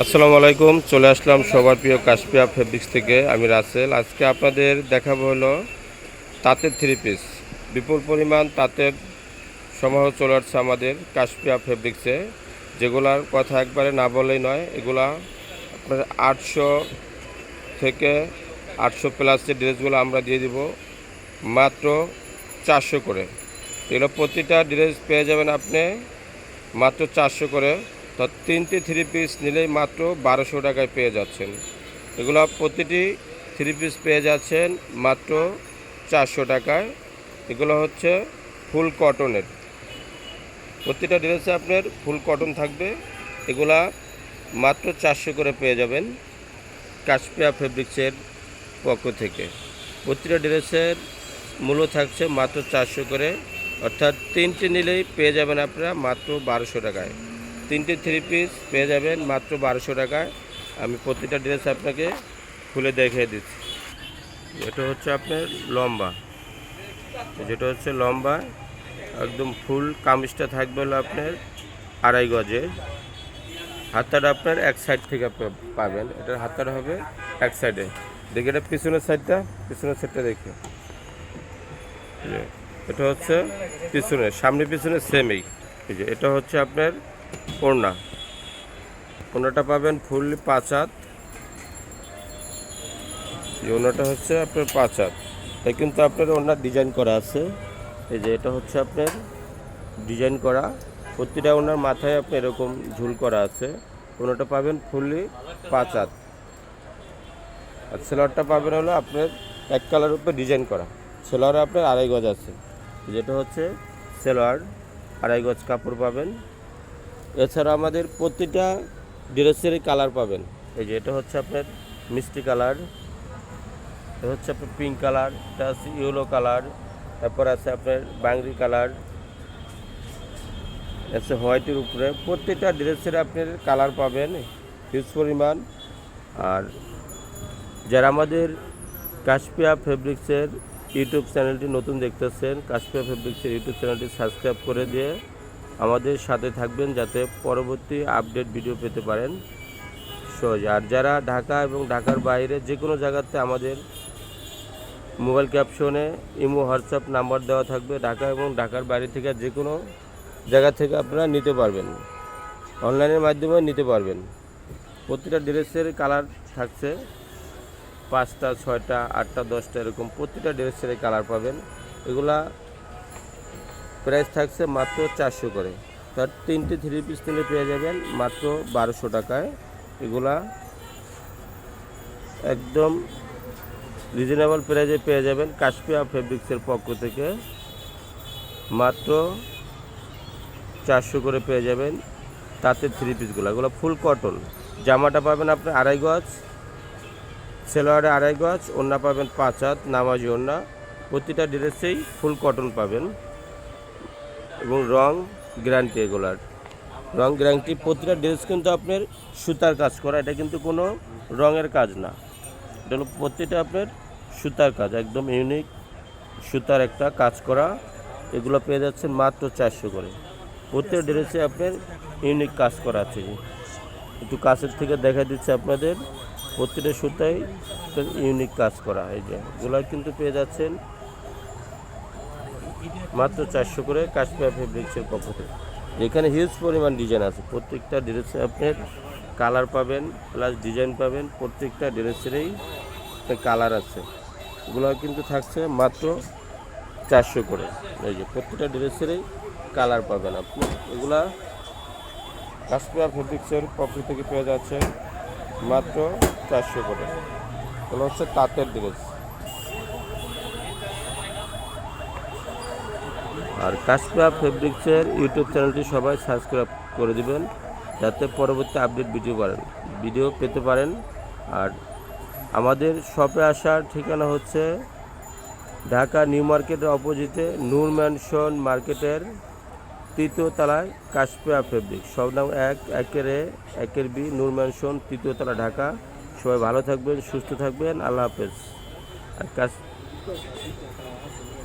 আসসালামু আলাইকুম, চলে আসলাম সবার প্রিয় কাশপিয়া ফেব্রিক্স থেকে। আমি রাসেল। আজকে আপনাদের দেখাবো হলো তাঁতের থ্রি পিস বিপুল পরিমাণ তাঁতের সমাহ চলে আসছে আমাদের কাশপিয়া ফেব্রিক্সে যেগুলার কথা একবারে না বলেই নয়, এগুলা আপনার আটশো থেকে আটশো প্লাসের ড্রেসগুলো আমরা দিয়ে দিব মাত্র চারশো করে। এগুলো প্রতিটা ড্রেস পেয়ে যাবেন আপনি মাত্র চারশো করে। তো তিনটি থ্রি পিস নিলেই মাত্র বারোশো টাকায় পেয়ে যাচ্ছেন। এগুলো প্রতিটি থ্রি পিস পেয়ে যাচ্ছেন মাত্র চারশো টাকায়। এগুলো হচ্ছে ফুল কটনের। প্রতিটা ড্রেসে আপনার ফুল কটন থাকবে। এগুলা মাত্র চারশো করে পেয়ে যাবেন কাশপিয়া ফেব্রিক্সের পক্ষ থেকে। প্রতিটা ড্রেসের মূল্য থাকছে মাত্র চারশো করে। অর্থাৎ তিনটি নিলেই পেয়ে যাবেন আপনারা মাত্র বারোশো টাকায়। তিনটে থ্রি পিস পেয়ে যাবেন মাত্র বারোশো টাকায়। আমি প্রতিটা ড্রেস আপনাকে খুলে দেখিয়ে দিচ্ছি। এটা হচ্ছে আপনার লম্বা। যেটা হচ্ছে লম্বা, একদম ফুল কামিজটা থাকবে হলো আপনার আড়াই গজে। হাতাটা আপনার এক সাইড থেকে পাবেন। এটার হাতটা হবে এক সাইডে দেখি এটা পিছনের সাইডটা পিছনের সাইডটা দেখি। এটা হচ্ছে পিছনে সামনে পিছনে সেমই এটা হচ্ছে আপনার ওড়না। ওড়নাটা পাবেন ফুল পাঁচ হাত। ওড়নাটা হচ্ছে আপনার পাঁচ হাত। এটা কিন্তু আপনার ওড়নার ডিজাইন করা আছে। এই যে এটা হচ্ছে আপনার ডিজাইন করা। প্রতিটা ওনার মাথায় আপনি এরকম ঝুল করা আছে। ওনাটা পাবেন ফুললি পাঁচ হাত। আর সেলোয়ারটা পাবেন হলো আপনার এক কালার উপরে ডিজাইন করা। সেলোয়ারে আপনার আড়াই গজ আছে। যেটা হচ্ছে সেলোয়ার, আড়াই গজ কাপড় পাবেন। এছাড়া আমাদের প্রতিটা ড্রেসেরই কালার পাবেন। এই যে এটা হচ্ছে আপনার মিষ্টি কালার এটা হচ্ছে আপনার পিঙ্ক কালার এটা আছে ইয়েলো কালার তারপর আছে আপনার বাংরি কালার আছে হোয়াইটের উপরে। প্রত্যেকটা ড্রেসের আপনার কালার পাবেন হিউজ পরিমাণ। আর যারা আমাদের কাশপিয়া ফেব্রিক্সের ইউটিউব চ্যানেলটি নতুন দেখতেছেন, কাশপিয়া ফেব্রিক্সের ইউটিউব চ্যানেলটি সাবস্ক্রাইব করে দিয়ে আমাদের সাথে থাকবেন যাতে পরবর্তী আপডেট ভিডিও পেতে পারেন। সহজে। আর যারা ঢাকা এবং ঢাকার বাইরে যে কোনো জায়গাতে আমাদের মোবাইল ক্যাপশনে ইমো, হোয়াটসঅ্যাপ নাম্বার দেওয়া থাকবে, ঢাকা এবং ঢাকার বাইরে থেকে যে কোনো জায়গা থেকে আপনারা নিতে পারবেন। অনলাইনের মাধ্যমে নিতে পারবেন। প্রতিটা ড্রেসের কালার থাকছে। পাঁচটা, ছয়টা, আটটা, দশটা এরকম প্রতিটা ড্রেসের কালার পাবেন। এগুলা প্রাইস থাকছে মাত্র চারশো করে। তার তিনটে থ্রি পিস নিলে পেয়ে যাবেন মাত্র বারোশো টাকায়। এগুলা একদম রিজনেবল প্রাইজে পেয়ে যাবেন কাশপিয়া ফেব্রিক্সের পক্ষ থেকে। মাত্র চারশো করে পেয়ে যাবেন তাতে থ্রি পিসগুলো এগুলো ফুল কটন জামাটা পাবেন আপনি আড়াই গজ, সেলোয়ারে আড়াই গজ, ওড়না পাবেন পাঁচ হাত, নামাজি ওড়না। প্রতিটা ড্রেসেই ফুল কটন পাবেন। এবং রং গ্যারান্টি এগুলার। রং গ্যারান্টি প্রতিটা ড্রেস কিন্তু আপনার সুতার কাজ করা, এটা কিন্তু কোনো রঙের কাজ না। এটা হলো প্রতিটা আপনার সুতার কাজ, একদম ইউনিক সুতার একটা কাজ করা, এগুলো পেয়ে যাচ্ছেন মাত্র চারশো করে। প্রত্যেক ড্রেসে আপনার ইউনিক কাজ করা আছে। একটু কাছের থেকে দেখা দিচ্ছে আপনাদের, প্রতিটা সুতাই ইউনিক কাজ করা, এই যে এগুলো কিন্তু পেয়ে যাচ্ছেন মাত্র চারশো করে কাশ্মীর ফেব্রিক্সের পক্ষ থেকে। এখানে হিউজ পরিমাণ ডিজাইন আছে। প্রত্যেকটা ড্রেসে আপনার কালার পাবেন প্লাস ডিজাইন পাবেন, প্রত্যেকটা ড্রেসেরই কালার আছে। এগুলো কিন্তু থাকছে মাত্র চারশো করে। এই যে প্রত্যেকটা ড্রেসেরই কালার পাবেন আপনি। এগুলা কাশ্মীর ফেব্রিক্সের পক্ষ থেকে পেয়ে যাচ্ছে মাত্র চারশো করে। এগুলো হচ্ছে তাঁতের ড্রেস আর কাশপিয়া ফেব্রিক্সের ইউটিউব চ্যানেলটি সবাই সাবস্ক্রাইব করে দিবেন, যাতে পরবর্তী আপডেট ভিডিও পারেন, ভিডিও পেতে পারেন। আর আমাদের শপে আসার ঠিকানা হচ্ছে ঢাকা নিউ মার্কেটের অপোজিটে নূর ম্যানশন মার্কেটের তৃতীয় তলায় কাশপিয়া ফেব্রিক সব নাম এক, একের এ, একের বি, নূর ম্যানশন তৃতীয় তলা ঢাকা। সবাই ভালো থাকবেন, সুস্থ থাকবেন, আল্লাহ হাফেজ। আর কাশ